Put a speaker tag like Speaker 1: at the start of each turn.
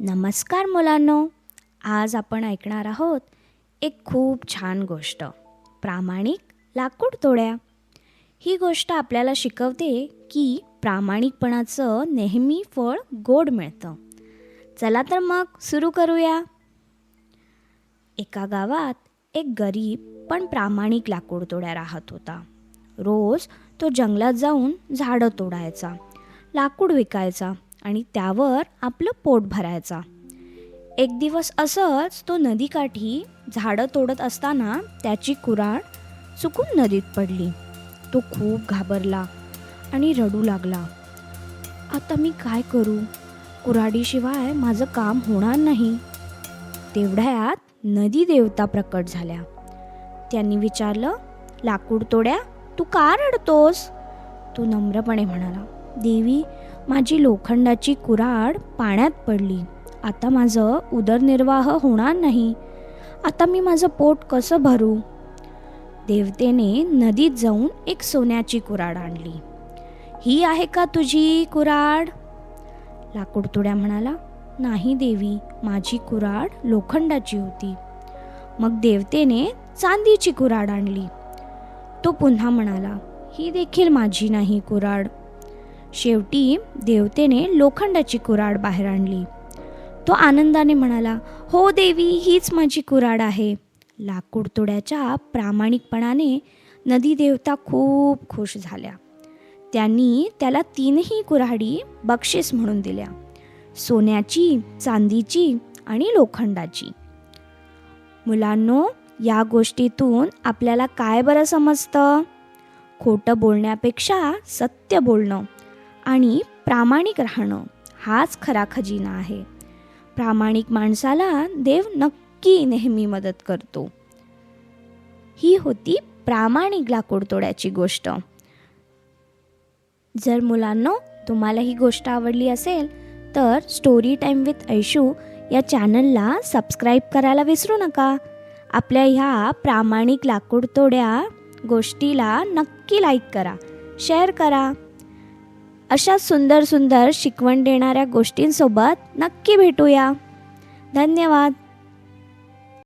Speaker 1: नमस्कार मुलांनो. आज आपण ऐकणार आहोत एक खूप छान गोष्ट प्रामाणिक लाकूड तोड्या. ही गोष्ट आपल्याला शिकवते की प्रामाणिकपणाचं नेहमी फळ गोड मिळतं. चला तर मग सुरू करूया. एका गावात एक गरीब पण प्रामाणिक लाकूड तोड्या राहत होता. रोज तो जंगलात जाऊन झाडं तोडायचा लाकूड विकायचा. आणि त्यावर आपलं पोट भरायचा. एक दिवस असंच तो नदीकाठी झाडं तोडत असताना त्याची कुऱ्हाड चुकून नदीत पडली. तो खूप घाबरला आणि रडू लागला. आता मी काय करू? कुऱ्हाडीशिवाय माझं काम होणार नाही. तेवढ्यात नदी देवता प्रकट झाल्या. त्यांनी विचारलं लाकूड तोड्या तू का रडतोस? तो नम्रपणे म्हणाला देवी माझी लोखंडाची कुऱ्हाड पाण्यात पडली. आता माझं उदरनिर्वाह होणार नाही. आता मी माझं पोट कसं भरू? देवतेने नदीत जाऊन एक सोन्याची कुराड आणली. ही आहे का तुझी कुऱ्हाड? लाकूडतुड्या म्हणाला. नाही देवी माझी कुऱ्हाड लोखंडाची होती. मग देवतेने चांदीची कुराड आणली. तो पुन्हा म्हणाला ही देखील माझी नाही कुऱ्हाड. शेवटी देवतेने लोखंडाची कुऱ्हाड बाहेर आणली. तो आनंदाने म्हणाला हो देवी हीच माझी कुऱ्हाड आहे. लाकूड तोड्याच्या प्रामाणिकपणाने नदी देवता खूप खुश झाल्या. त्यांनी त्याला तीनही कुऱ्हाडी बक्षीस म्हणून दिल्या सोन्याची चांदीची आणि लोखंडाची. मुलांनो या गोष्टीतून आपल्याला काय बरं समजतं? खोटं बोलण्यापेक्षा सत्य बोलणं. आणि प्रामाणिक राहणं हाच खरा खजिना आहे. प्रामाणिक माणसाला देव नक्की नेहमी मदत करतो. ही होती प्रामाणिक लाकूड तोड्याची गोष्ट. जर मुलांनो तुम्हाला ही गोष्ट आवडली असेल तर स्टोरी टाईम विथ ऐशू या चॅनलला सबस्क्राईब करायला विसरू नका. आपल्या ह्या प्रामाणिक लाकूड तोड्या गोष्टीला नक्की लाईक करा शेअर करा. अशा सुंदर सुंदर शिकवण देणाऱ्या गोष्टींसोबत नक्की भेटूया. धन्यवाद.